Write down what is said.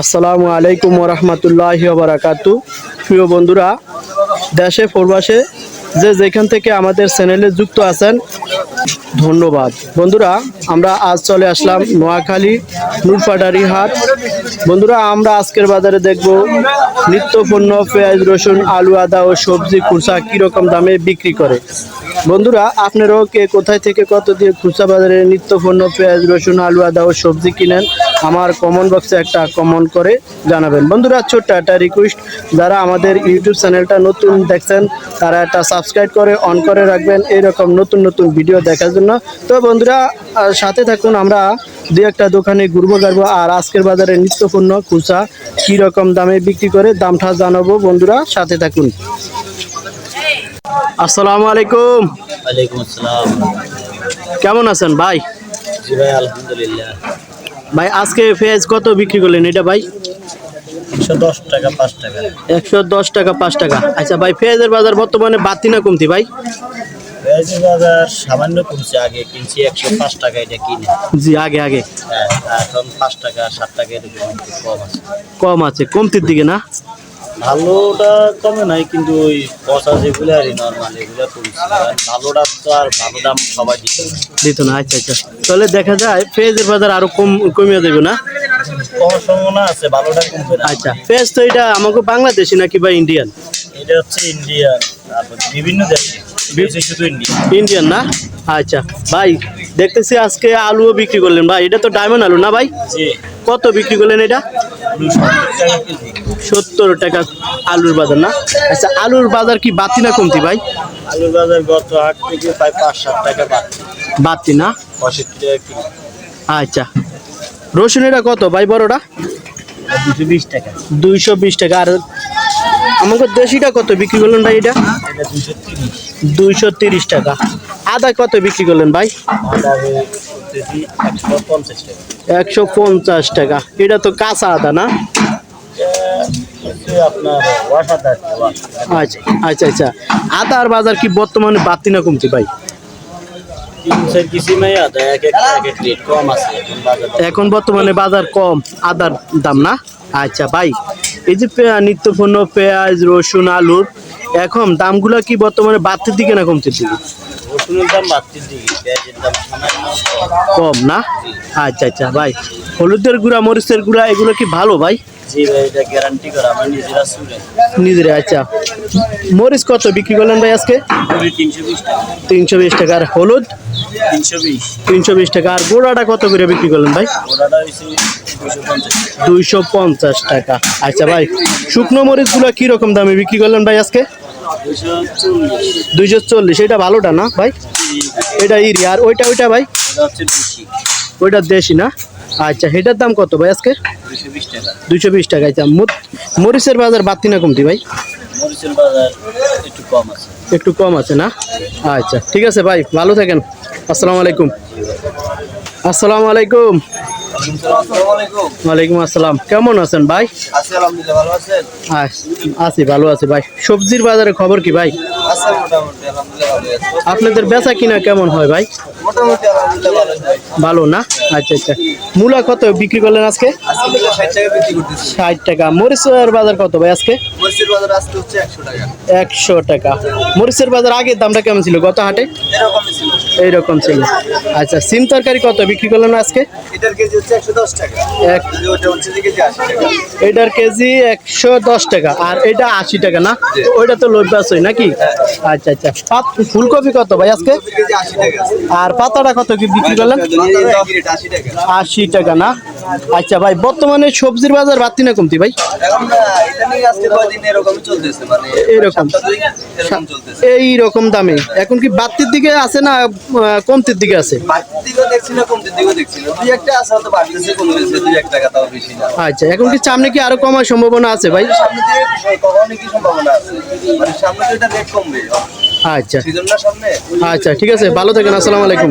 আসসালামু আলাইকুম রহমতুল্লাহ বারাকাতু প্রিয় বন্ধুরা, দেশে প্রবাসে যে যেখান থেকে আমাদের চ্যানেলে যুক্ত আছেন, ধন্যবাদ। বন্ধুরা, আমরা আজ চলে আসলাম নোয়াখালী নুরপাডারি হাট বন্ধুরা, আমরা আজকের বাজারে দেখব নিত্য পণ্য পেঁয়াজ, রসুন, আলু, আদা ও সবজি খুচরা কীরকম দামে বিক্রি করে। বন্ধুরা, আপনারাও কে কোথায় থেকে কত দিয়ে খুচরা বাজারে নিত্য পণ্য পেঁয়াজ, রসুন, আলু, আদা ও সবজি কিনেন আমার কমেন্ট বক্সে একটা কমেন্ট করে জানাবেন। বন্ধুরা ছোট্ট একটা রিকোয়েস্ট যারা আমাদের ইউটিউব চ্যানেলটা নতুন দেখছেন তারা একটা সাবস্ক্রাইব করে অন করে রাখবেন এরকম নতুন নতুন ভিডিও দেখার জন্য। তো বন্ধুরা সাথে থাকুন আমরা দু একটা দোকানে ঘুরবো গাড়বো আর আজকের বাজারে নিত্যপূর্ণ খুচরা কীরকম দামে বিক্রি করে দামটা জানাব বন্ধুরা সাথে থাকুন। আসসালামু আলাইকুম। ওয়ালাইকুম আসসালাম। কেমন আছেন ভাই? জি ভাই আলহামদুলিল্লাহ। ভাই আজকে পেঁয়াজ কত বিক্রি করলেন এটা ভাই? একশো দশ টাকা পাঁচ টাকা। আচ্ছা ভাই পেঁয়াজের বাজার বর্তমানে বাড়তি না কমতি ভাই? পেঁয়াজের বাজার সামান্য কমছে আগে কিনছি একশো পাঁচ টাকা এটা কিনে। জি আগে আগে। হ্যাঁ এখন পাঁচ টাকা সাত টাকা এরকম কম আছে। কম আছে কমতির দিকে না? ভালোটা কমে নাই কিন্তু ওই পচা যেগুলো আর নর্মাল এগুলো কমছে। ভালোটা তো আর ভালো দাম সবাই দিতে না। দিত না আচ্ছা আচ্ছা। তাহলে দেখা যায় পেঁয়াজের বাজার আরও কম কমিয়ে দেবে না? কম সম্ভাবনা আছে ভালোটা কমবে না। আচ্ছা পেঁয়াজ তো এটা আমাকে বাংলাদেশি নাকি বা ইন্ডিয়ান? এটা হচ্ছে ইন্ডিয়ান বিভিন্ন দেশে। ইন্ডিয়ান। না? আচ্ছা ভাই দেখতেছি আজকে আলুও বিক্রি করলেন। ভাই এটা তো ডায়মন্ড আলু না ভাই? কত বিক্রি করলেন এটা? সত্তর টাকা আলুর বাজার না? আচ্ছা আলুর বাজার কি বাড়তি না কমতি ভাই? আলুর বাজার গত হাট থেকে প্রায় পাঁচ সাত টাকা বাড়ছে বাড়তি না? পঁয়ষট্টি টাকা কিলো। আচ্ছা। রসুন এটা কত ভাই বড়টা দুশো বিশ টাকা। দুইশো বিশ টাকা। আর আমাকে দেশিটা কত বিক্রি করলেন ভাই এটা? দুইশো তিরিশ। টাকা। আদা কত বিক্রি করলেন ভাই? করতেছি একশো পঞ্চাশ টাকা। একশো পঞ্চাশ টাকা। এটা তো কাঁচা আদা না? আচ্ছা আচ্ছা আচ্ছা। আদার বাজার কি বর্তমানে বাড়তি না কমতি ভাই? এখন বর্তমানে বাজার কম আদার দাম না? আচ্ছা ভাই এই যে পেঁয়া নিত্য পেঁয়াজ রসুন আলুর এখন দামগুলো কি বর্তমানে বাড়তির দিকে না কমতির দিকে? রসুনের দাম বাড়তির দিকে পেঁয়াজের দাম সামান্য কম। না? আচ্ছা আচ্ছা ভাই হলুদের গুঁড়া মরিচের গুঁড়া এগুলো কি ভালো ভাই? জি ভাই এটা গ্যারান্টি করা আমার নিজেরা আচ্ছা। মরিচ কত বিক্রি করলেন ভাই আজকে? তিনশো বিশ টাকা। তিনশো বিশ টাকা। আর হলুদ? তিনশো বিশ। তিনশো বিশ টাকা। আর গোড়াটা কত করে বিক্রি করলেন ভাই? পঞ্চাশ দুইশো পঞ্চাশ টাকা। আচ্ছা ভাই শুকনো মরিচগুলো কি রকম দামে বিক্রি করলেন ভাই আজকে? দুইশো চল্লিশ, এটা ভালোটা না ভাই? এটা ইরি, আর ওইটা ওইটা ভাই? ওইটা দেশি না? আচ্ছা এটার দাম কত ভাই আজকে? দুইশো বিশ টাকা আচ্ছা। মরিচের বাজার বাড়তি না কমতি ভাই? একটু কম আছে না? আচ্ছা ঠিক আছে ভাই, ভালো থাকেন। আসসালামু আলাইকুম। আসসালামু আলাইকুম। ওয়ালাইকুম আসসালাম। কেমন আছেন ভাই? আছি ভালো আছি ভাই। সবজির বাজারে খবর কি ভাই? আপনাদের বেচা কিনা কেমন হয় ভাই? ভালো না? আচ্ছা আচ্ছা। মূলা কত বিক্রি করলেন আজকে? ষাট টাকা মরিচের বাজার কত ভাই আজকে? একশো টাকা। মরিচের বাজার আগের দামটা কেমন ছিল? গত হাটে? এইরকম ছিল। আচ্ছা সিম তরকারি কত বিক্রি করলেন আজকে? এটার কেজি একশো দশ টাকা। আর এটা আশি টাকা না? ওইটা তো লোভ নাকি? আচ্ছা আচ্ছা। পাত ফুলকপি কত ভাই আজকে? আর পাতাটা কত কি বিক্রি করলেন? আশি টাকা না? আচ্ছা ভাই, বর্তমানে সবজির বাজার বাড়তি না কমতি ভাই? এরকম। এই রকম দামে। এখন কি বাড়তির দিকে আছে না কমতির দিকে আছে? আচ্ছা এখন কি সামনে কি আরও কমার সম্ভাবনা আছে ভাই? সামনে কি সম্ভাবনা আছে? মানে সামনে তো এটা রেট কমবে। আচ্ছা। আচ্ছা ঠিক আছে ভালো থাকেন আসসালামু আলাইকুম।